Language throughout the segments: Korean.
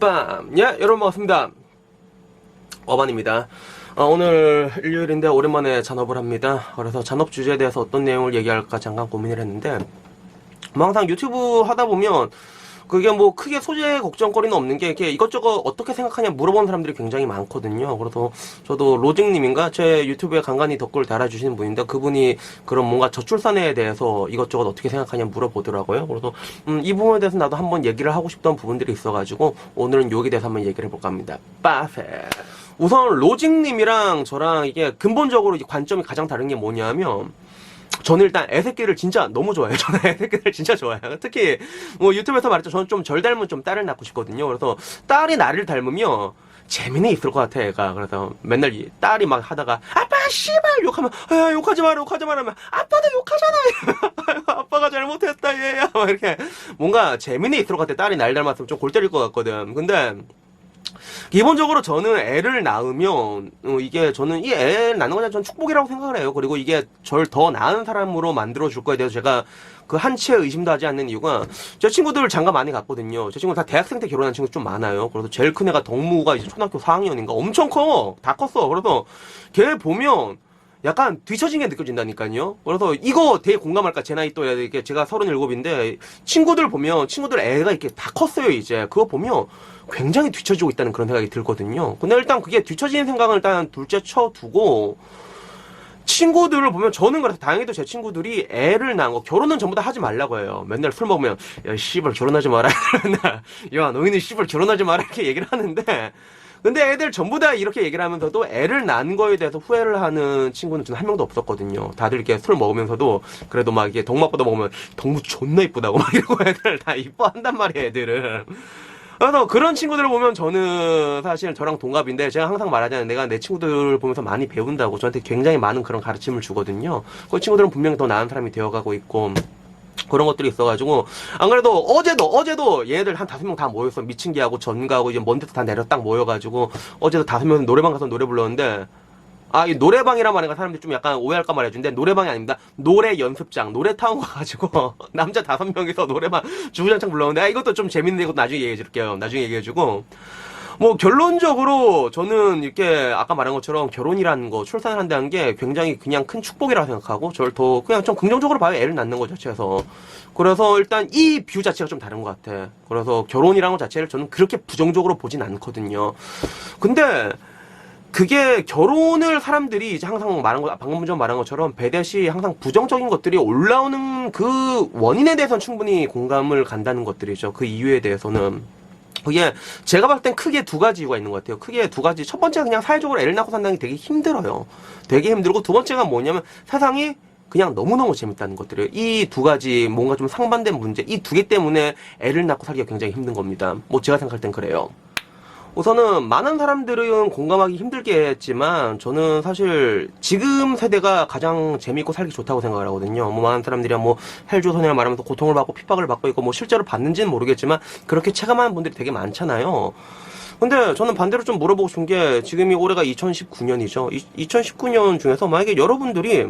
빰! 예, 여러분 반갑습니다. 어반입니다. 어, 오늘 일요일인데 오랜만에 잔업을 합니다. 그래서 잔업 주제에 대해서 어떤 내용을 얘기할까 잠깐 고민을 했는데, 뭐 항상 유튜브 하다 보면 그게 뭐 크게 소재 걱정거리는 없는 게 이렇게 이것저것 어떻게 생각하냐 물어보는 사람들이 굉장히 많거든요. 그래서 저도 로직님인가 제 유튜브에 간간히 댓글 달아주시는 분인데 그분이 그런 뭔가 저출산에 대해서 이것저것 어떻게 생각하냐 물어보더라고요. 그래서 음, 이 부분에 대해서 나도 한번 얘기를 하고 싶던 부분들이 있어가지고 오늘은 여기에 대해서 한번 얘기를 해볼까 합니다. 빠세. 우선 로직님이랑 저랑 이게 근본적으로 이 관점이 가장 다른 게 뭐냐면 저는 일단 애새끼를 진짜 너무 좋아해요. 저는 애새끼를 진짜 좋아해요. 특히 뭐 유튜브에서 말했죠. 저는 좀 절 닮은 좀 딸을 낳고 싶거든요. 그래서 딸이 나를 닮으면 재미는 있을 것 같아, 애가. 그래서 맨날 이 딸이 막 하다가, 아빠, 씨발! 욕하면, 야, 욕하지 마라, 욕하지 마라. 하면, 아빠도 욕하잖아! 아빠가 잘못했다, 얘야. 막 이렇게. 뭔가 재미는 있을 것 같아. 딸이 날 닮았으면 좀 골 때릴 것 같거든. 근데, 기본적으로 저는 애를 낳으면 어, 이게 저는 이 애를 낳는 건 저는 축복이라고 생각을 해요. 그리고 이게 절 더 나은 사람으로 만들어 줄 거에 대해서 제가 그 한치의 의심도 하지 않는 이유가 제 친구들 장가 많이 갔거든요. 제 친구 다 대학생 때 결혼한 친구 좀 많아요. 그래서 제일 큰 애가 덕무가 이제 초등학교 4학년인가 엄청 커. 다 컸어. 그래서 걔 보면 약간 뒤처진 게 느껴진다니까요. 그래서 이거 되게 공감할까? 제 나이 또래 이게 제가 37인데 친구들 보면 친구들 애가 이렇게 다 컸어요, 이제. 그거 보면 굉장히 뒤처지고 있다는 그런 생각이 들거든요. 근데 일단 그게 뒤처지는 생각을 일단 둘째 쳐 두고 친구들을 보면 저는 그래서 다행히도 제 친구들이 애를 낳은 거 결혼은 전부 다 하지 말라고 해요. 맨날 술 먹으면 야 씨발 결혼하지 마라. 야 너희는 씨발 결혼하지 마라 이렇게 얘기를 하는데 근데 애들 전부 다 이렇게 얘기를 하면서도 애를 낳은 거에 대해서 후회를 하는 친구는 저는 한 명도 없었거든요. 다들 이렇게 술 먹으면서도 그래도 막 이게 덕마보다 먹으면 덕무 존나 이쁘다고 막 이러고 애들 다 이뻐한단 말이에요, 애들은. 그래서 그런 친구들을 보면 저는 사실 저랑 동갑인데 제가 항상 말하잖아요. 내가 내 친구들 보면서 많이 배운다고 저한테 굉장히 많은 그런 가르침을 주거든요. 그 친구들은 분명히 더 나은 사람이 되어가고 있고 그런 것들이 있어가지고 안 그래도 어제도 어제도 얘네들 한 다섯 명 다 모였어 미친개하고 전가하고 이제 먼 데서 다 내려 딱 모여가지고 어제도 다섯 명 노래방 가서 노래 불렀는데 아, 이 노래방이란 말인가 사람들이 좀 약간 오해할까 말해준데 노래방이 아닙니다. 노래 연습장, 노래타운 가가지고 남자 다섯 명이서 노래방 주구장창 불렀는데 아, 이것도 좀 재밌는데 이것도 나중에 얘기해 줄게요. 나중에 얘기해 주고 뭐 결론적으로 저는 이렇게 아까 말한 것처럼 결혼이라는 거 출산을 한다는 게 굉장히 그냥 큰 축복이라고 생각하고 저를 더 그냥 좀 긍정적으로 봐요 애를 낳는 것 자체에서. 그래서 일단 이 뷰 자체가 좀 다른 것 같아. 그래서 결혼이라는 것 자체를 저는 그렇게 부정적으로 보진 않거든요. 근데 그게 결혼을 사람들이 이제 항상 말한 거 방금 전 말한 것처럼 배대시 항상 부정적인 것들이 올라오는 그 원인에 대해서는 충분히 공감을 간다는 것들이죠. 그 이유에 대해서는 그게 제가 봤을 땐 크게 두 가지 이유가 있는 것 같아요. 크게 두 가지. 첫 번째가 그냥 사회적으로 애를 낳고 산다는 게 되게 힘들어요. 되게 힘들고 두 번째가 뭐냐면 세상이 그냥 너무너무 재밌다는 것들이에요. 이 두 가지 뭔가 좀 상반된 문제, 이 두 개 때문에 애를 낳고 살기가 굉장히 힘든 겁니다. 뭐 제가 생각할 땐 그래요. 우선은 많은 사람들은 공감하기 힘들겠지만 저는 사실 지금 세대가 가장 재밌고 살기 좋다고 생각을 하거든요. 뭐 많은 사람들이 뭐 헬조선이라 말하면서 고통을 받고 핍박을 받고 있고 뭐 실제로 받는지는 모르겠지만 그렇게 체감하는 분들이 되게 많잖아요. 근데 저는 반대로 좀 물어보고 싶은 게 지금이 올해가 2019년이죠. 2019년 중에서 만약에 여러분들이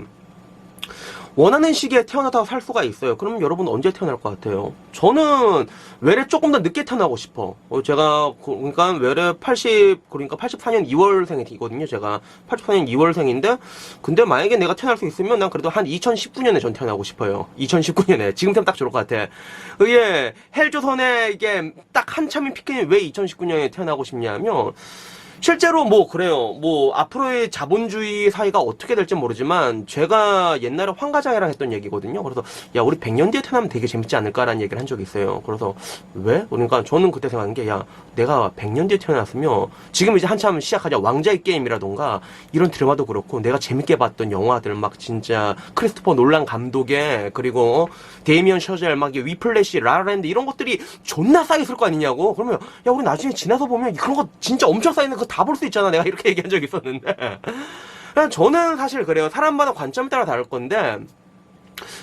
원하는 시기에 태어나다 살 수가 있어요. 그럼 여러분 언제 태어날 것 같아요? 저는 외래 조금 더 늦게 태어나고 싶어. 어, 제가 그- 그러니까 외래 80 그러니까 84년 2월생이거든요. 제가 84년 2월생인데 근데 만약에 내가 태어날 수 있으면 난 그래도 한 2019년에 전 태어나고 싶어요. 2019년에 지금 태면 딱 좋을 것 같아. 이게 헬조선에 이게 딱 한참인 피크니 왜 2019년에 태어나고 싶냐면 실제로 뭐 그래요. 뭐 앞으로의 자본주의 사회가 어떻게 될지 모르지만 제가 옛날에 황과장이랑 했던 얘기거든요. 그래서 야 우리 100년 뒤에 태어나면 되게 재밌지 않을까라는 얘기를 한 적이 있어요. 그래서 왜? 그러니까 저는 그때 생각한 게 야 내가 100년 뒤에 태어났으면 지금 이제 한참 시작하자 왕자의 게임이라던가 이런 드라마도 그렇고 내가 재밌게 봤던 영화들 막 진짜 크리스토퍼 놀란 감독의 그리고 데이미언 셔젤 막 위플래시 라라랜드 이런 것들이 존나 쌓여있을 거 아니냐고 그러면 야 우리 나중에 지나서 보면 그런 거 진짜 엄청 쌓이는 거다 볼 수 있잖아 내가 이렇게 얘기한 적이 있었는데 저는 사실 그래요 사람마다 관점에 따라 다를 건데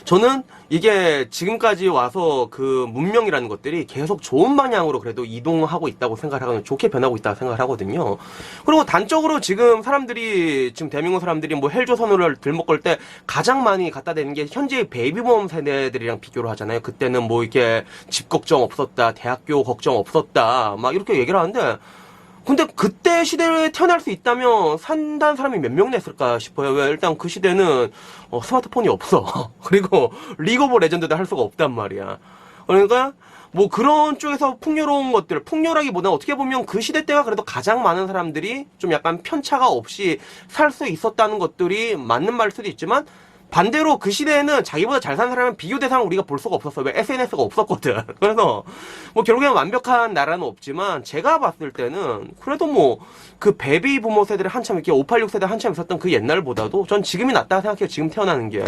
저는 이게 지금까지 와서 그 문명이라는 것들이 계속 좋은 방향으로 그래도 이동하고 있다고 하거든요. 좋게 변하고 있다고 생각을 하거든요. 그리고 단적으로 지금 사람들이, 지금 대한민국 사람들이 뭐 헬조 선호를 들먹걸 때 가장 많이 갖다 대는 게 현재 베이비붐 세대들이랑 비교를 하잖아요. 그때는 뭐 이렇게 집 걱정 없었다, 대학교 걱정 없었다, 막 이렇게 얘기를 하는데 근데 그때 시대에 태어날 수 있다면 산다는 사람이 몇명 냈을까 싶어요. 왜 일단 그 시대는 어, 스마트폰이 없어. 그리고 리그 오브 레전드도 할 수가 없단 말이야. 그러니까 뭐 그런 쪽에서 풍요로운 것들, 풍요라기보다 어떻게 보면 그 시대 때가 그래도 가장 많은 사람들이 좀 약간 편차가 없이 살 수 있었다는 것들이 맞는 말일 수도 있지만 반대로 그 시대에는 자기보다 잘 사는 사람은 비교 대상을 우리가 볼 수가 없었어. 왜 SNS가 없었거든. 그래서 뭐 결국엔 완벽한 나라는 없지만 제가 봤을 때는 그래도 뭐 그 베비 부모 세대를 한참 이렇게 586 세대 한참 있었던 그 옛날보다도 전 지금이 낫다 생각해요. 지금 태어나는 게.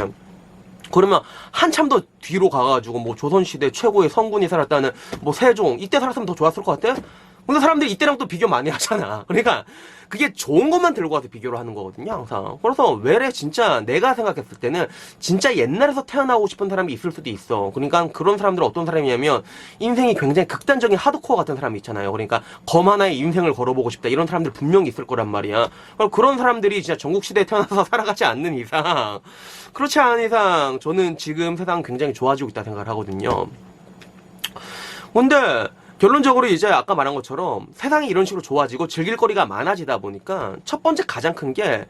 그러면 한참 더 뒤로 가가지고 뭐 조선시대 최고의 성군이 살았다는 뭐 세종 이때 살았으면 더 좋았을 것 같아? 근데 사람들이 이때랑 또 비교 많이 하잖아. 그러니까 그게 좋은 것만 들고 와서 비교를 하는 거거든요, 항상. 그래서 왜래 진짜 내가 생각했을 때는 진짜 옛날에서 태어나고 싶은 사람이 있을 수도 있어. 그러니까 그런 사람들은 어떤 사람이냐면 인생이 굉장히 극단적인 하드코어 같은 사람이 있잖아요. 그러니까 검 하나의 인생을 걸어보고 싶다. 이런 사람들 분명히 있을 거란 말이야. 그런 사람들이 진짜 전국시대에 태어나서 살아가지 않는 이상 그렇지 않은 이상 저는 지금 세상 굉장히 좋아지고 있다 생각을 하거든요. 근데 결론적으로 이제 아까 말한 것처럼 세상이 이런 식으로 좋아지고 즐길 거리가 많아지다 보니까 첫 번째 가장 큰 게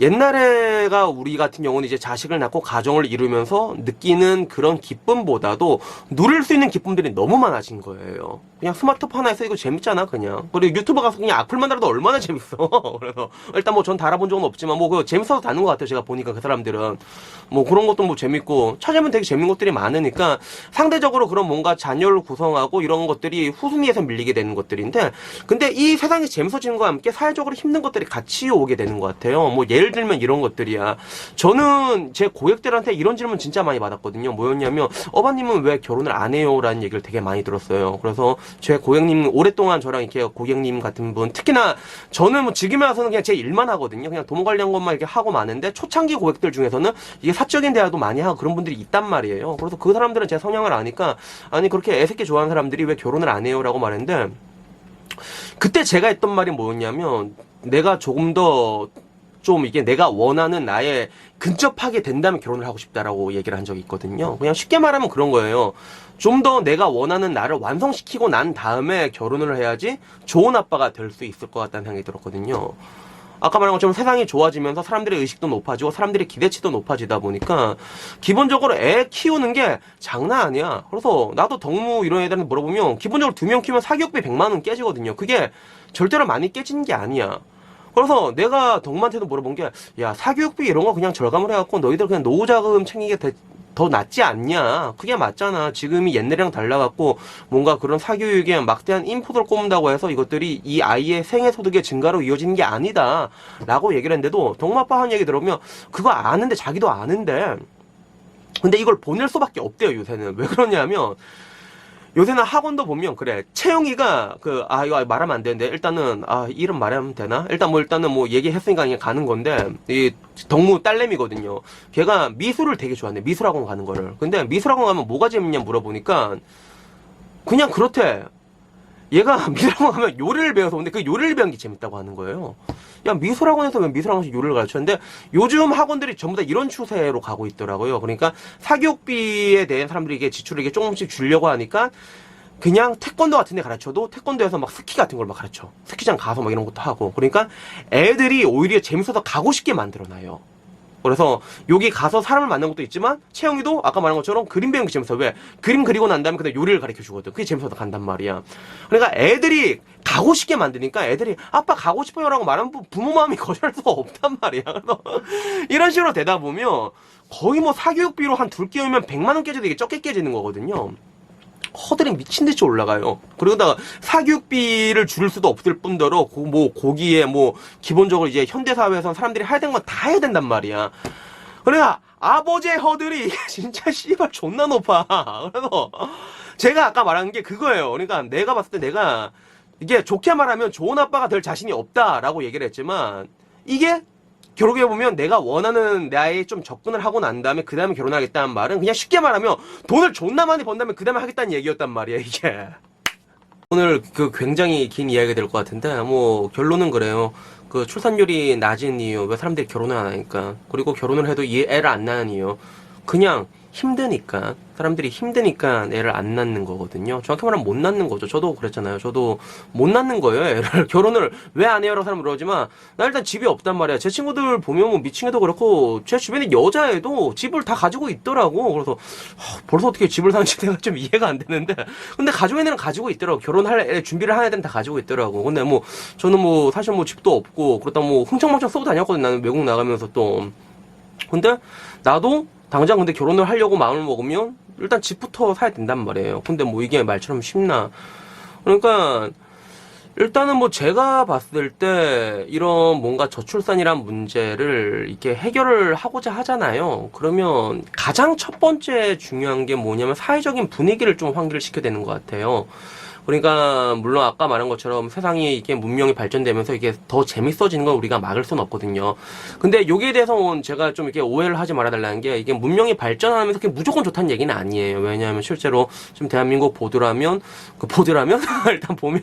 옛날에가 우리 같은 경우는 이제 자식을 낳고 가정을 이루면서 느끼는 그런 기쁨보다도 누릴 수 있는 기쁨들이 너무 많아진 거예요. 그냥 스마트폰 하나에서 이거 재밌잖아, 그냥. 그리고 유튜브 가서 그냥 악플만 달아도 얼마나 재밌어. 그래서 일단 뭐 전 달아본 적은 없지만 뭐 그 재밌어서 다는 것 같아요. 제가 보니까 그 사람들은 뭐 그런 것도 뭐 재밌고 찾으면 되게 재밌는 것들이 많으니까 상대적으로 그런 뭔가 자녀를 구성하고 이런 것들이 후순위에서 밀리게 되는 것들인데 근데 이 세상이 재밌어지는 것과 함께 사회적으로 힘든 것들이 같이 오게 되는 것 같아요. 뭐 예를 들면 이런 것들이야. 저는 제 고객들한테 이런 질문 진짜 많이 받았거든요. 뭐였냐면 어바님은 왜 결혼을 안 해요?라는 얘기를 되게 많이 들었어요. 그래서 제 고객님 오랫동안 저랑 이렇게 고객님 같은 분 특히나 저는 뭐 지금에 와서는 그냥 제 일만 하거든요. 그냥 돈 관련 것만 이렇게 하고 마는데 초창기 고객들 중에서는 이게 사적인 대화도 많이 하고 그런 분들이 있단 말이에요. 그래서 그 사람들은 제 성향을 아니까 아니 그렇게 애새끼 좋아하는 사람들이 왜 결혼을 안 해요라고 말했는데 그때 제가 했던 말이 뭐였냐면 내가 조금 더 좀 이게 내가 원하는 나의 근접하게 된다면 결혼을 하고 싶다라고 얘기를 한 적이 있거든요. 그냥 쉽게 말하면 그런 거예요. 좀 더 내가 원하는 나를 완성시키고 난 다음에 결혼을 해야지 좋은 아빠가 될 수 있을 것 같다는 생각이 들었거든요. 아까 말한 것처럼 세상이 좋아지면서 사람들의 의식도 높아지고 사람들의 기대치도 높아지다 보니까 기본적으로 애 키우는 게 장난 아니야. 그래서 나도 덕무 이런 애들한테 물어보면 기본적으로 두 명 키우면 사교육비 100만 원 깨지거든요. 그게 절대로 많이 깨지는 게 아니야. 그래서 내가 덕무한테도 물어본 게, 야, 사교육비 이런 거 그냥 절감을 해갖고 너희들 그냥 노후자금 챙기게 돼- 더 낫지 않냐? 그게 맞잖아. 지금이 옛날이랑 달라갖고 뭔가 그런 사교육에 막대한 인풋을 꼽는다고 해서 이것들이 이 아이의 생애 소득의 증가로 이어지는 게 아니다. 라고 얘기를 했는데도 덕마빠 한 얘기 들어보면 그거 아는데 자기도 아는데 근데 이걸 보낼 수밖에 없대요 요새는 왜 그러냐면 요새는 학원도 보면 그래. 채영이가 그 아 이거 말하면 안 되는데 일단은 아 이름 말하면 되나? 일단 뭐 일단은 뭐 얘기했으니까 그냥 가는 건데 이 덕무 딸내미거든요. 걔가 미술을 되게 좋아하네. 미술학원 가는 거를. 근데 미술학원 가면 뭐가 재밌냐 물어보니까 그냥 그렇대. 얘가 미술학원 가면 요리를 배워서 근데 그 요리를 배운 게 재밌다고 하는 거예요. 야 미술학원에서 왜 미술학원에서 요리를 가르쳤는데 요즘 학원들이 전부 다 이런 추세로 가고 있더라고요. 그러니까 사교육비에 대한 사람들이 이게 지출을 이게 조금씩 주려고 하니까 그냥 태권도 같은 데 가르쳐도 태권도에서 막 스키 같은 걸 막 가르쳐. 스키장 가서 막 이런 것도 하고. 그러니까 애들이 오히려 재밌어서 가고 싶게 만들어 놔요. 그래서 여기 가서 사람을 만난 것도 있지만 채영이도 아까 말한 것처럼 그림 배우는 게 재밌어. 왜? 그림 그리고 난 다음에 그다음 요리를 가르쳐 주거든. 그게 재밌어서 간단 말이야. 그러니까 애들이 가고 싶게 만드니까 애들이 아빠 가고 싶어요라고 말하면 부- 부모 마음이 거절할 수가 없단 말이야. 그래서 이런 식으로 되다 보면 거의 뭐 사교육비로 한 둘 끼우면 100만 원 깨져도 이게 적게 깨지는 거거든요. 허들이 미친 듯이 올라가요. 그러다가 사교육비를 줄일 수도 없을 뿐더러 고, 뭐 고기에 뭐 기본적으로 이제 현대 사회에서 사람들이 해야 되는 건 다 해야 된단 말이야. 그러니까 아버지의 허들이 진짜 씨발 존나 높아. 그래서 제가 아까 말한 게 그거예요. 그러니까 내가 봤을 때 내가 이게 좋게 말하면 좋은 아빠가 될 자신이 없다라고 얘기를 했지만 이게 결국에 보면 내가 원하는 나에 좀 접근을 하고 난 다음에 그 다음에 결혼하겠다는 말은 그냥 쉽게 말하면 돈을 존나 많이 번 다음에 그 다음에 하겠다는 얘기였단 말이야 이게. 오늘 그 굉장히 긴 이야기가 될 것 같은데 뭐 결론은 그래요. 그 출산율이 낮은 이유 왜 사람들이 결혼을 안 하니까. 그리고 결혼을 해도 이 애를 안 낳는 이유. 그냥 힘드니까 사람들이 힘드니까 애를 안 낳는 거거든요. 정확히 말하면 못 낳는 거죠. 저도 그랬잖아요. 저도 못 낳는 거예요. 애를 결혼을 왜 안 해요라고 사람 물어보지만 나 일단 집이 없단 말이야. 제 친구들 보면 뭐 미친 애도 그렇고 제 주변에 여자애도 집을 다 가지고 있더라고. 그래서 하, 벌써 어떻게 집을 사는지 내가 좀 이해가 안 되는데 근데 가족 애들은 가지고 있더라고. 결혼할 애 준비를 하는 애들은 다 가지고 있더라고. 근데 뭐 저는 뭐 사실 뭐 집도 없고 그렇다 뭐 흥청망청 쏘고 다녔거든. 나는 외국 나가면서 또 근데 나도 당장 근데 결혼을 하려고 마음을 먹으면 일단 집부터 사야 된단 말이에요. 근데 뭐 이게 말처럼 쉽나? 그러니까 일단은 뭐 제가 봤을 때 이런 뭔가 저출산이란 문제를 이렇게 해결을 하고자 하잖아요. 그러면 가장 첫 번째 중요한 게 뭐냐면 사회적인 분위기를 좀 환기를 시켜야 되는 것 같아요. 그러니까 물론 아까 말한 것처럼 세상이 이게 문명이 발전되면서 이게 더 재밌어지는 건 우리가 막을 수는 없거든요. 근데 여기에 대해서는 제가 좀 이렇게 오해를 하지 말아달라는 게 이게 문명이 발전하면서 그게 무조건 좋다는 얘기는 아니에요. 왜냐하면 실제로 지금 대한민국 보드라면 그 보드라면 일단 보면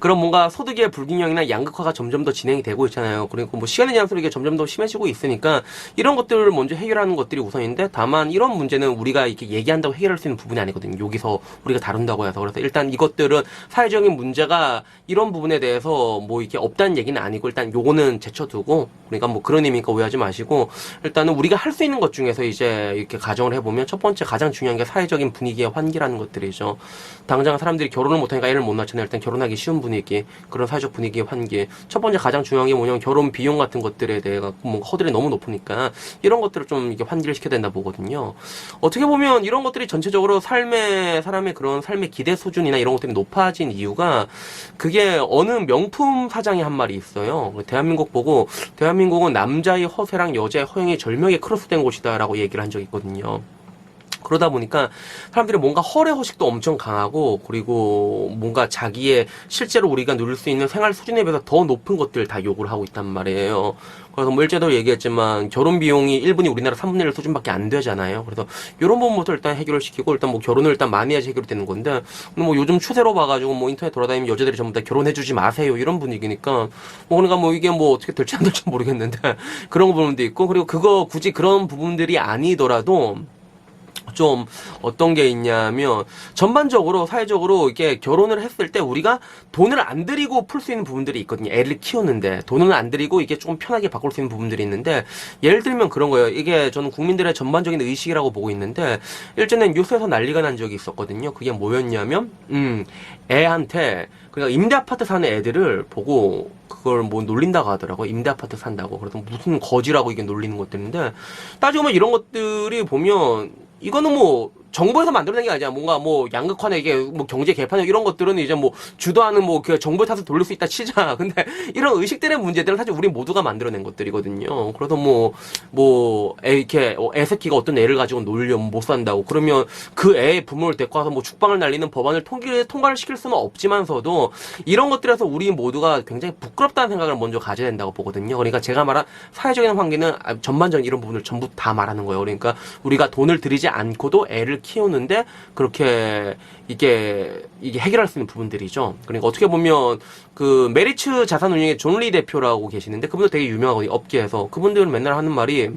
그런 뭔가 소득의 불균형이나 양극화가 점점 더 진행이 되고 있잖아요. 그리고 뭐 시간이 지날수록 이게 점점 더 심해지고 있으니까 이런 것들을 먼저 해결하는 것들이 우선인데 다만 이런 문제는 우리가 이렇게 얘기한다고 해결할 수 있는 부분이 아니거든요. 여기서 우리가 다룬다고 해서 그래서 일단 이것들은 사회적인 문제가 이런 부분에 대해서 뭐 이렇게 없다는 얘기는 아니고 일단 요거는 제쳐두고 그러니까 뭐 그런 의미니까 오해하지 마시고 일단은 우리가 할 수 있는 것 중에서 이제 이렇게 가정을 해보면 첫 번째 가장 중요한 게 사회적인 분위기의 환기라는 것들이죠. 당장 사람들이 결혼을 못하니까 애를 못 낳잖아요. 일단 결혼하기 쉬운 분위 기, 그런 사회적 분위기의 환기. 첫 번째 가장 중요한 게 뭐냐면 결혼 비용 같은 것들에 대해 뭔가 허들이 너무 높으니까 이런 것들을 좀 이게 환기를 시켜야 된다 보거든요. 어떻게 보면 이런 것들이 전체적으로 삶의 사람의 그런 삶의 기대 수준이나 이런 것들이 높아진 이유가 그게 어느 명품 사장이 한 말이 있어요. 대한민국 보고 대한민국은 남자의 허세랑 여자의 허영이 절명에 크로스된 곳이다라고 얘기를 한 적이 있거든요. 그러다 보니까 사람들이 뭔가 허례허식도 엄청 강하고 그리고 뭔가 자기의 실제로 우리가 누릴 수 있는 생활 수준에 비해서 더 높은 것들 다 요구를 하고 있단 말이에요. 그래서 뭐 일제도 얘기했지만 결혼 비용이 1분이 우리나라 3분의 1 수준밖에 안 되잖아요. 그래서 이런 부분부터 일단 해결을 시키고 일단 뭐 결혼을 일단 많이 해야지 해결이 되는 건데 뭐 요즘 추세로 봐가지고 뭐 인터넷 돌아다니면 여자들이 전부 다 결혼해주지 마세요 이런 분위기니까 뭐 그러니까 뭐 이게 뭐 어떻게 될지 안 될지 모르겠는데 그런 부분도 있고 그리고 그거 굳이 그런 부분들이 아니더라도 좀 어떤 게 있냐면 전반적으로 사회적으로 이렇게 결혼을 했을 때 우리가 돈을 안 들이고 풀 수 있는 부분들이 있거든요. 애를 키우는데 돈을 안 들이고 이게 조금 편하게 바꿀 수 있는 부분들이 있는데 예를 들면 그런 거예요. 이게 저는 국민들의 전반적인 의식이라고 보고 있는데 일전에 뉴스에서 난리가 난 적이 있었거든요. 그게 뭐였냐면 음 애한테 그러니까 임대 아파트 사는 애들을 보고 그걸 뭐 놀린다고 하더라고 임대 아파트 산다고 그래서 무슨 거지라고 이게 놀리는 것들인데 따지고 보면 이런 것들이 보면 이거는 뭐 정부에서 만들어낸 게 아니야. 뭔가 뭐 양극화나 이게 뭐 경제 개판이나 이런 것들은 이제 뭐 주도하는 뭐 그 정부에 타서 돌릴 수 있다 치자. 근데 이런 의식들의 문제들은 사실 우리 모두가 만들어낸 것들이거든요. 그래서 뭐, 뭐, 애, 이렇게, 어, 애 새끼가 어떤 애를 가지고 놀려면 못 산다고. 그러면 그 애의 부모를 데리고 와서 뭐 죽방을 날리는 법안을 통기, 통과를 시킬 수는 없지만서도 이런 것들에서 우리 모두가 굉장히 부끄럽다는 생각을 먼저 가져야 된다고 보거든요. 그러니까 제가 말한 사회적인 환기는 아, 전반적인 이런 부분을 전부 다 말하는 거예요. 그러니까 우리가 돈을 들이지 않고도 애를 키우는데 그렇게 이게 이게 해결할 수 있는 부분들이죠. 그러니까 어떻게 보면 그 메리츠 자산운용의 존리 대표라고 계시는데 그분도 되게 유명하거든요. 업계에서 그분들은 맨날 하는 말이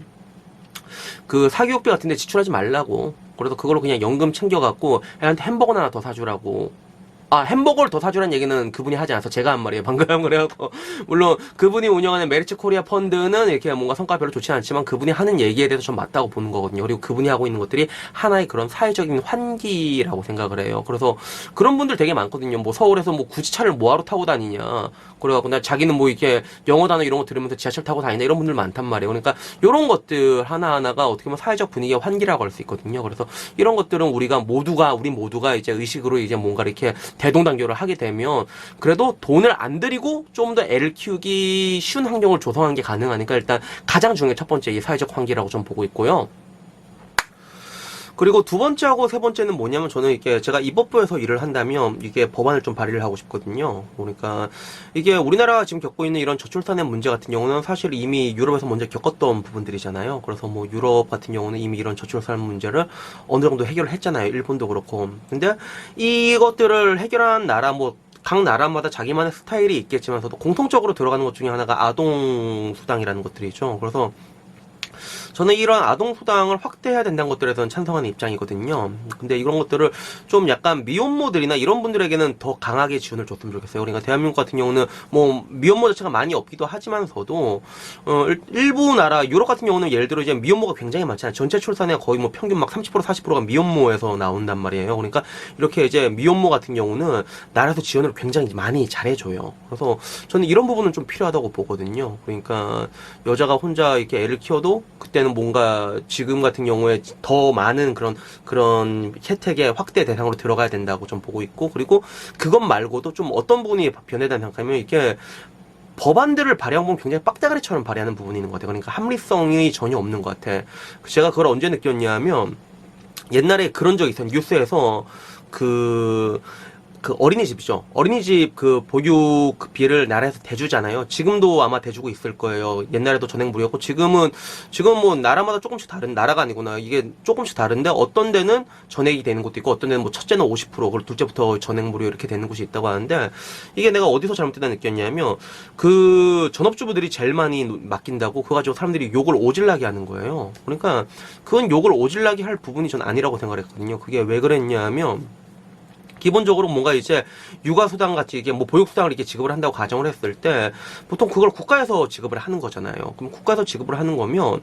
그 사교육비 같은데 지출하지 말라고. 그래서 그걸로 그냥 연금 챙겨갖고 애한테 햄버거 하나 더 사주라고. 아, 햄버거를 더 사주라는 얘기는 그분이 하지 않아서 제가 한 말이에요. 방금 그래갖고. 물론 그분이 운영하는 메리츠 코리아 펀드는 이렇게 뭔가 성과가 별로 좋지 않지만 그분이 하는 얘기에 대해서 좀 맞다고 보는 거거든요. 그리고 그분이 하고 있는 것들이 하나의 그런 사회적인 환기라고 생각을 해요. 그래서 그런 분들 되게 많거든요. 뭐 서울에서 뭐 굳이 차를 뭐하러 타고 다니냐. 그래갖고 나 자기는 뭐 이렇게 영어 단어 이런 거 들으면서 지하철 타고 다니나 이런 분들 많단 말이에요. 그러니까 이런 것들 하나하나가 어떻게 보면 사회적 분위기의 환기라고 할 수 있거든요. 그래서 이런 것들은 우리가 모두가 우리 모두가 이제 의식으로 이제 뭔가 이렇게 대동단결을 하게 되면 그래도 돈을 안 들이고 좀 더 애를 키우기 쉬운 환경을 조성하는 게 가능하니까 일단 가장 중요한 첫 번째 이 사회적 환기라고 좀 보고 있고요. 그리고 두 번째하고 세 번째는 뭐냐면 저는 이게 제가 입법부에서 일을 한다면 이게 법안을 좀 발의를 하고 싶거든요. 그러니까 이게 우리나라가 지금 겪고 있는 이런 저출산의 문제 같은 경우는 사실 이미 유럽에서 먼저 겪었던 부분들이잖아요. 그래서 뭐 유럽 같은 경우는 이미 이런 저출산 문제를 어느 정도 해결을 했잖아요. 일본도 그렇고. 근데 이것들을 해결한 나라 뭐각 나라마다 자기만의 스타일이 있겠지만서도 공통적으로 들어가는 것 중에 하나가 아동 수당이라는 것들이죠. 그래서 저는 이런 아동 수당을 확대해야 된다는 것들에 대해서는 찬성하는 입장이거든요. 근데 이런 것들을 좀 약간 미혼모들이나 이런 분들에게는 더 강하게 지원을 줬으면 좋겠어요. 그러니까 대한민국 같은 경우는 뭐 미혼모 자체가 많이 없기도 하지만서도 어 일- 일부 나라 유럽 같은 경우는 예를 들어 이제 미혼모가 굉장히 많잖아요. 전체 출산의 거의 뭐 평균 막 30% 40%가 미혼모에서 나온단 말이에요. 그러니까 이렇게 이제 미혼모 같은 경우는 나라에서 지원을 굉장히 많이 잘해줘요. 그래서 저는 이런 부분은 좀 필요하다고 보거든요. 그러니까 여자가 혼자 이렇게 애를 키워도 그때는 뭔가 지금 같은 경우에 더 많은 그런 그런 혜택의 확대 대상으로 들어가야 된다고 좀 보고 있고 그리고 그것 말고도 좀 어떤 부분이 변해야 생각하면 이게 법안들을 발의한 보면 굉장히 빡대가리처럼 발의하는 부분이 있는 것 같아요. 그러니까 합리성이 전혀 없는 것 같아. 제가 그걸 언제 느꼈냐면 옛날에 그런 적이 있어요. 뉴스에서 그, 그 어린이집이죠. 어린이집 그 보육비를 나라에서 대주잖아요. 지금도 아마 대주고 있을 거예요. 옛날에도 전액 무료였고, 지금은, 지금 뭐 나라마다 조금씩 다른, 나라가 아니구나. 이게 조금씩 다른데, 어떤 데는 전액이 되는 것도 있고, 어떤 데는 뭐 첫째는 50%, 그리고 둘째부터 전액 무료 이렇게 되는 곳이 있다고 하는데, 이게 내가 어디서 잘못됐다 느꼈냐면, 그 전업주부들이 제일 많이 맡긴다고, 그거 가지고 사람들이 욕을 오질나게 하는 거예요. 그러니까, 그건 욕을 오질나게 할 부분이 전 아니라고 생각했거든요. 그게 왜 그랬냐면, 기본적으로 뭔가 이제 육아수당 같이 이게 뭐 보육수당을 이렇게 지급을 한다고 가정을 했을 때 보통 그걸 국가에서 지급을 하는 거잖아요. 그럼 국가에서 지급을 하는 거면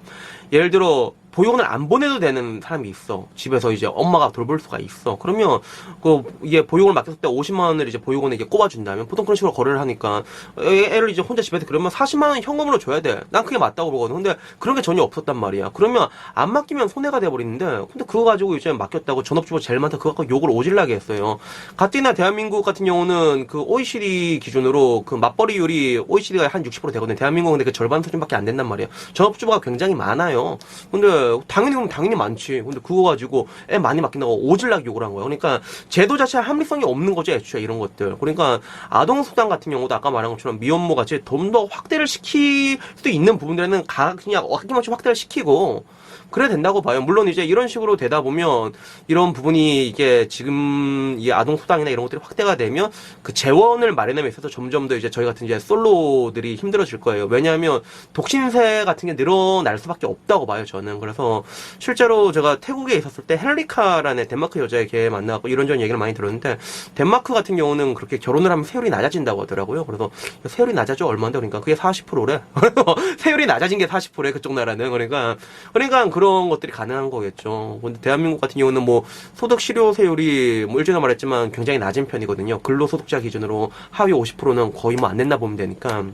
예를 들어 보육원을 안 보내도 되는 사람이 있어. 집에서 이제 엄마가 돌볼 수가 있어. 그러면 그 이게 보육원을 맡겼을 때 50만 원을 이제 보육원에 이게 꼽아준다면 보통 그런 식으로 거래를 하니까 애- 애를 이제 혼자 집에서 그러면 40만 원 현금으로 줘야 돼. 난 그게 맞다고 보거든. 근데 그런 게 전혀 없었단 말이야. 그러면 안 맡기면 손해가 돼버리는데 근데 그거 가지고 이제 맡겼다고 전업주부 제일 많다 그거 갖고 욕을 오질나게 했어요. 가뜩이나 대한민국 같은 경우는 그 OECD 기준으로 그 맞벌이율이 OECD가 한 60% 되거든요. 대한민국은 근데 그 절반 수준밖에 안 된단 말이에요. 전업주부가 굉장히 많아요. 근데 당연히 그럼 당연히 많지. 근데 그거 가지고 애 많이 맡긴다고 오질나게 욕을 한 거예요. 그러니까 제도 자체에 합리성이 없는 거죠. 애초에 이런 것들. 그러니까 아동수당 같은 경우도 아까 말한 것처럼 미혼모 같이 좀 더 확대를 시킬 수도 있는 부분들에는 가 그냥 아낌없이 확대를 시키고 그래야 된다고 봐요. 물론 이제 이런 식으로 되다 보면 이런 부분이 이게 지금 이 아동 수당이나 이런 것들이 확대가 되면 그 재원을 마련함에 있어서 점점 더 이제 저희 같은 이제 솔로들이 힘들어질 거예요. 왜냐하면 독신세 같은 게 늘어날 수밖에 없다고 봐요. 저는 그래서 실제로 제가 태국에 있었을 때 헨리카라는 덴마크 여자애 걔 만나고 이런저런 얘기를 많이 들었는데 덴마크 같은 경우는 그렇게 결혼을 하면 세율이 낮아진다고 하더라고요. 그래서 세율이 낮아져 얼마인데 그러니까 그게 40%래. 그래서 세율이 낮아진 게 40%래 그쪽 나라는 그러니까 그러니까 그런 것들이 가능한 거겠죠. 근데 대한민국 같은 경우는 뭐 소득 실효세율이 뭐 일전에 말했지만 굉장히 낮은 편이거든요. 근로소득자 기준으로 하위 50%는 거의 뭐안 낸다 보면 되니까.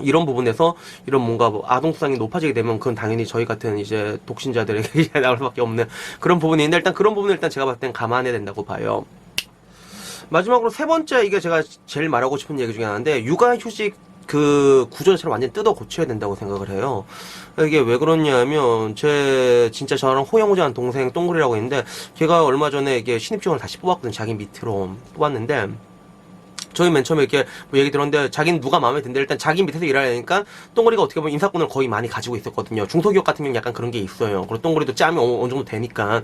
이런 부분에서 이런 뭔가 뭐 아동수당이 높아지게 되면 그건 당연히 저희 같은 이제 독신자들에게 나올 수밖에 없는 그런 부분이 있는데 일단 그런 부분을 일단 제가 봤을 땐 감안해야 된다고 봐요. 마지막으로 세 번째 이게 제가 제일 말하고 싶은 얘기 중에 하나인데 육아 휴직 그 구조 자체를 완전 뜯어 고쳐야 된다고 생각을 해요. 이게 왜 그러냐면 제 진짜 저랑 호영호자한 동생 동글이라고 있는데 걔가 얼마 전에 이게 신입직원을 다시 뽑았거든요. 자기 밑으로 뽑았는데 저희 맨 처음에 이렇게 뭐 얘기 들었는데 자기는 누가 마음에 든대 일단 자기 밑에서 일하려니까 똥구리가 어떻게 보면 인사권을 거의 많이 가지고 있었거든요 중소기업 같은 경우는 약간 그런 게 있어요 그리고 똥구리도 짬이 어느 정도 되니까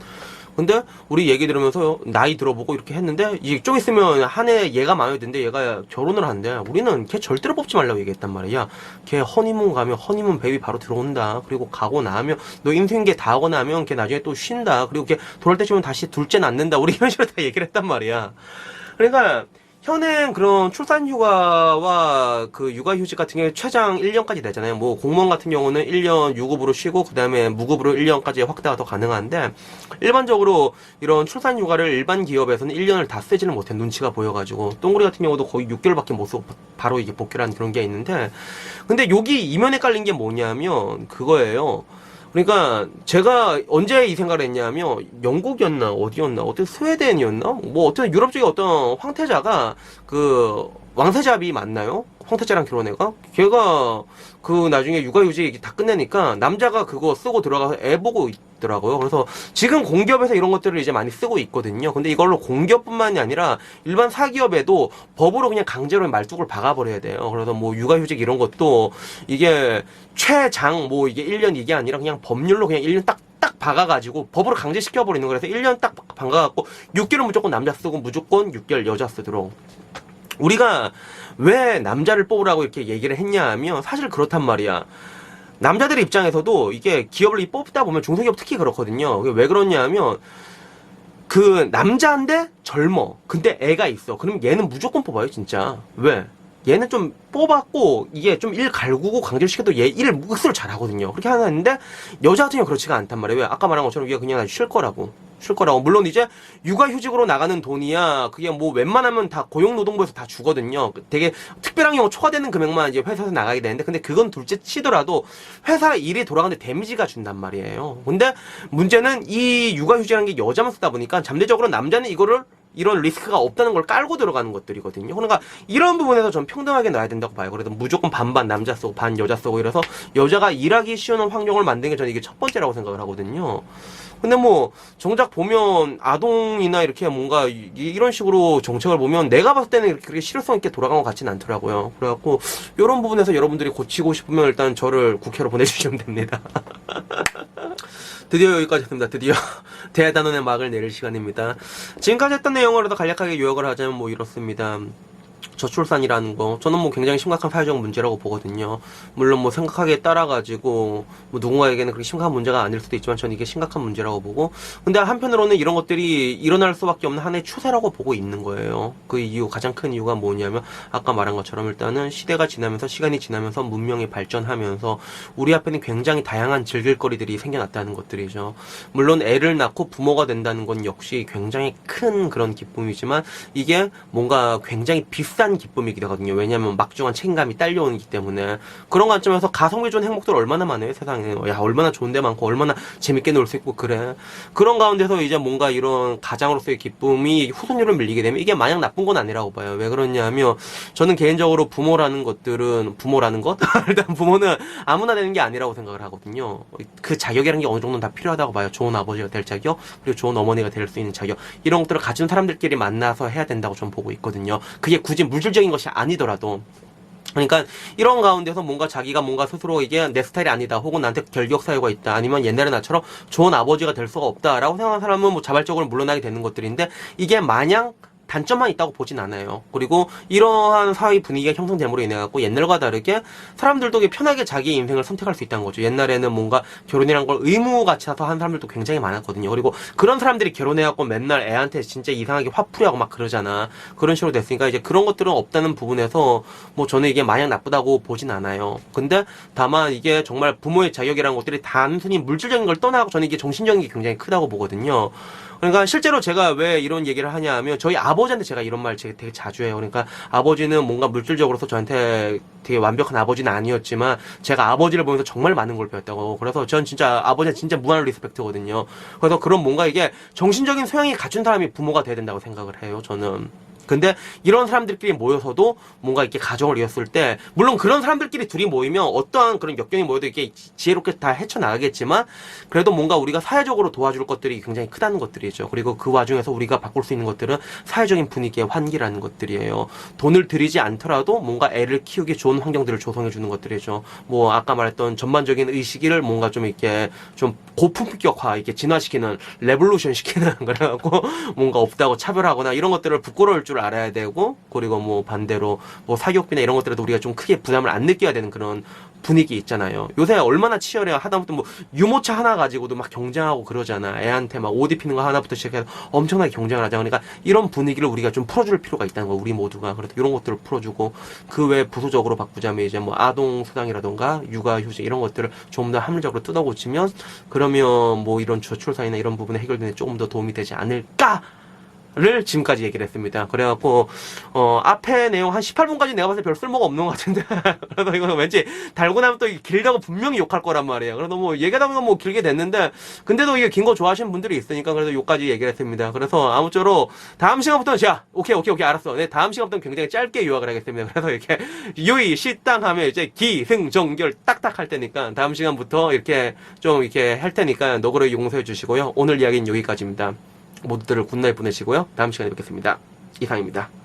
근데 우리 얘기 들으면서 나이 들어보고 이렇게 했는데 이제 좀 있으면 한 해 얘가 마음에 드는데 얘가 결혼을 한대 우리는 걔 절대로 뽑지 말라고 얘기했단 말이야. 걔 허니문 가면 허니문 베이비 바로 들어온다. 그리고 가고 나면 너 임신계 다 하고 나면 걔 나중에 또 쉰다. 그리고 걔 돌아올 때쯤은 다시 둘째 낳는다. 우리 이런 식으로 다 얘기를 했단 말이야. 그러니까 현행 그런 출산 휴가와 그 육아 휴직 같은 경우에 최장 1년까지 되잖아요. 뭐 공무원 같은 경우는 1년 유급으로 쉬고 그다음에 무급으로 1년까지 확대가 더 가능한데 일반적으로 이런 출산 휴가를 일반 기업에서는 1년을 다 쓰지는 못해 눈치가 보여가지고 똥구리 같은 경우도 거의 6개월밖에 못 쓰고 바로 이게 복귀를 하는 그런 게 있는데 근데 여기 이면에 깔린 게 뭐냐면 그거예요. 그러니까 제가 언제 이 생각을 했냐면 영국이었나 어디였나 어떻게 스웨덴이었나 뭐 어떤 유럽 쪽에 어떤 황태자가 그 왕세자비 맞나요? 황태자랑 결혼해가 걔가 그 나중에 육아휴직 다 끝내니까 남자가 그거 쓰고 들어가서 애 보고 있더라고요. 그래서 지금 공기업에서 이런 것들을 이제 많이 쓰고 있거든요. 근데 이걸로 공기업뿐만이 아니라 일반 사기업에도 법으로 그냥 강제로 말뚝을 박아버려야 돼요. 그래서 뭐 육아휴직 이런 것도 이게 최장 뭐 이게 1년 이게 아니라 그냥 법률로 그냥 1년 딱딱 박아가지고 법으로 강제시켜버리는 거라서 1년 딱 박아갖고 6개월 무조건 남자 쓰고 무조건 6개월 여자 쓰도록 우리가 왜 남자를 뽑으라고 이렇게 얘기를 했냐 하면 사실 그렇단 말이야. 남자들의 입장에서도 이게 기업을 뽑다 보면 중소기업 특히 그렇거든요. 왜 그러냐 하면 그 남자인데 젊어. 근데 애가 있어. 그럼 얘는 무조건 뽑아요, 진짜. 왜? 얘는 좀 뽑았고 이게 좀 일 갈구고 강제로 시켜도 얘 일을 묵스를 잘하거든요. 그렇게 하는데 여자 같은 경우 그렇지가 않단 말이에요. 왜? 아까 말한 것처럼 얘가 그냥 쉴 거라고. 쉴 거라고. 물론 이제 육아휴직으로 나가는 돈이야. 그게 뭐 웬만하면 다 고용노동부에서 다 주거든요. 되게 특별한 경우 초과되는 금액만 이제 회사에서 나가게 되는데 근데 그건 둘째 치더라도 회사 일이 돌아가는데 데미지가 준단 말이에요. 근데 문제는 이 육아휴직이라는 게 여자만 쓰다 보니까 잠재적으로 남자는 이거를 이런 리스크가 없다는 걸 깔고 들어가는 것들이거든요. 그러니까 이런 부분에서 전 평등하게 놔야 된다고 봐요. 그래도 무조건 반반 남자 쓰고 반 여자 쓰고 이래서 여자가 일하기 쉬운 환경을 만드는 게 저는 이게 첫 번째라고 생각을 하거든요. 근데 뭐 정작 보면 아동이나 이렇게 뭔가 이- 이런 식으로 정책을 보면 내가 봤을 때는 그렇게 실효성 있게 돌아간 것 같지는 않더라고요. 그래갖고 이런 부분에서 여러분들이 고치고 싶으면 일단 저를 국회로 보내주시면 됩니다. 드디어 여기까지 했습니다. 드디어 대단원의 막을 내릴 시간입니다. 지금까지 했던 내용으로도 간략하게 요약을 하자면 뭐 이렇습니다. 저출산이라는 거 저는 뭐 굉장히 심각한 사회적 문제라고 보거든요. 물론 뭐 생각하기에 따라 가지고 뭐 누군가에게는 그렇게 심각한 문제가 아닐 수도 있지만 저는 이게 심각한 문제라고 보고 근데 한편으로는 이런 것들이 일어날 수밖에 없는 하나의 추세라고 보고 있는 거예요. 그 이유 가장 큰 이유가 뭐냐면 아까 말한 것처럼 일단은 시대가 지나면서 시간이 지나면서 문명이 발전하면서 우리 앞에는 굉장히 다양한 즐길거리들이 생겨났다는 것들이죠. 물론 애를 낳고 부모가 된다는 건 역시 굉장히 큰 그런 기쁨이지만 이게 뭔가 굉장히 비싼 기쁨이기도 하거든요. 왜냐하면 막중한 책임감이 딸려오기 때문에 그런 관점에서 가성비 좋은 행복들 얼마나 많아요 세상에. 야 얼마나 좋은 데 많고 얼마나 재밌게 놀 수 있고 그래. 그런 가운데서 이제 뭔가 이런 가장으로서의 기쁨이 후손으로 밀리게 되면 이게 마냥 나쁜 건 아니라고 봐요. 왜 그러냐면 저는 개인적으로 부모라는 것들은 부모라는 것 일단 부모는 아무나 되는 게 아니라고 생각을 하거든요. 그 자격이라는 게 어느 정도는 다 필요하다고 봐요. 좋은 아버지가 될 자격 그리고 좋은 어머니가 될 수 있는 자격 이런 것들을 가진 사람들끼리 만나서 해야 된다고 좀 보고 있거든요. 그게 굳이 물질적인 것이 아니더라도. 그러니까 이런 가운데서 뭔가 자기가 뭔가 스스로 이게 내 스타일이 아니다 혹은 나한테 결격 사유가 있다 아니면 옛날에 나처럼 좋은 아버지가 될 수가 없다라고 생각하는 사람은 뭐 자발적으로 물러나게 되는 것들인데 이게 마냥 단점만 있다고 보진 않아요. 그리고 이러한 사회 분위기가 형성됨으로 인해 갖고 옛날과 다르게 사람들도 편하게 자기 인생을 선택할 수 있다는 거죠. 옛날에는 뭔가 결혼이란 걸 의무같이 해서 하는 사람들도 굉장히 많았거든요. 그리고 그런 사람들이 결혼해 갖고 맨날 애한테 진짜 이상하게 화풀이하고 막 그러잖아. 그런 식으로 됐으니까 이제 그런 것들은 없다는 부분에서 뭐 저는 이게 마냥 나쁘다고 보진 않아요. 근데 다만 이게 정말 부모의 자격이라는 것들이 단순히 물질적인 걸 떠나고 저는 이게 정신적인 게 굉장히 크다고 보거든요. 그러니까 실제로 제가 왜 이런 얘기를 하냐 하면 저희 아버지한테 제가 이런 말 되게, 자주 해요. 그러니까 아버지는 뭔가 물질적으로서 저한테 되게 완벽한 아버지는 아니었지만 제가 아버지를 보면서 정말 많은 걸 배웠다고. 그래서 전 진짜 아버지한테 진짜 무한한 리스펙트거든요. 그래서 그런 뭔가 이게 정신적인 소양이 갖춘 사람이 부모가 돼야 된다고 생각을 해요. 저는. 근데 이런 사람들끼리 모여서도 뭔가 이렇게 가정을 이었을 때 물론 그런 사람들끼리 둘이 모이면 어떠한 그런 역경이 모여도 이렇게 지혜롭게 다 헤쳐나가겠지만 그래도 뭔가 우리가 사회적으로 도와줄 것들이 굉장히 크다는 것들이죠. 그리고 그 와중에서 우리가 바꿀 수 있는 것들은 사회적인 분위기의 환기라는 것들이에요. 돈을 들이지 않더라도 뭔가 애를 키우기 좋은 환경들을 조성해 주는 것들이죠. 뭐 아까 말했던 전반적인 의식을 뭔가 좀 이렇게 좀 고품격화 이렇게 진화시키는 레볼루션 시키는 그래갖고 뭔가 없다고 차별하거나 이런 것들을 부끄러울 줄 알아야 되고 그리고 뭐 반대로 뭐 사교육비나 이런 것들에도 우리가 좀 크게 부담을 안 느껴야 되는 그런 분위기 있잖아요. 요새 얼마나 치열해요. 하다못해 뭐 유모차 하나 가지고도 막 경쟁하고 그러잖아. 애한테 막 옷 입히는 거 하나부터 시작해서 엄청나게 경쟁을 하자. 그러니까 이런 분위기를 우리가 좀 풀어줄 필요가 있다는 거. 우리 모두가. 그래서 이런 것들을 풀어주고 그외 부수적으로 바꾸자면 이제 뭐 아동 수당이라던가 육아 휴직 이런 것들을 좀 더 합리적으로 뜯어고치면 그러면 뭐 이런 저출산이나 이런 부분에 해결되는 데 조금 더 도움이 되지 않을까 를 지금까지 얘기를 했습니다. 그래갖고 어 앞에 내용 한 18분까지 내가 봤을 때 별 쓸모가 없는 것 같은데 그래서 이거 왠지 달고 나면 또 길다고 분명히 욕할 거란 말이에요. 그래서 뭐 얘기하다 보면 뭐 길게 됐는데 근데도 이게 긴 거 좋아하시는 분들이 있으니까 그래서 요까지 얘기를 했습니다. 그래서 아무쪼록 다음 시간부터는 자 오케이 오케이 오케이 알았어. 네 다음 시간부터는 굉장히 짧게 요약을 하겠습니다. 그래서 이렇게 유의 식당 하면 이제 기승전결 딱딱 할 테니까 다음 시간부터 이렇게 좀 이렇게 할 테니까 너그러 용서해 주시고요. 오늘 이야기는 여기까지입니다. 모두들 굿나잇 보내시고요. 다음 시간에 뵙겠습니다. 이상입니다.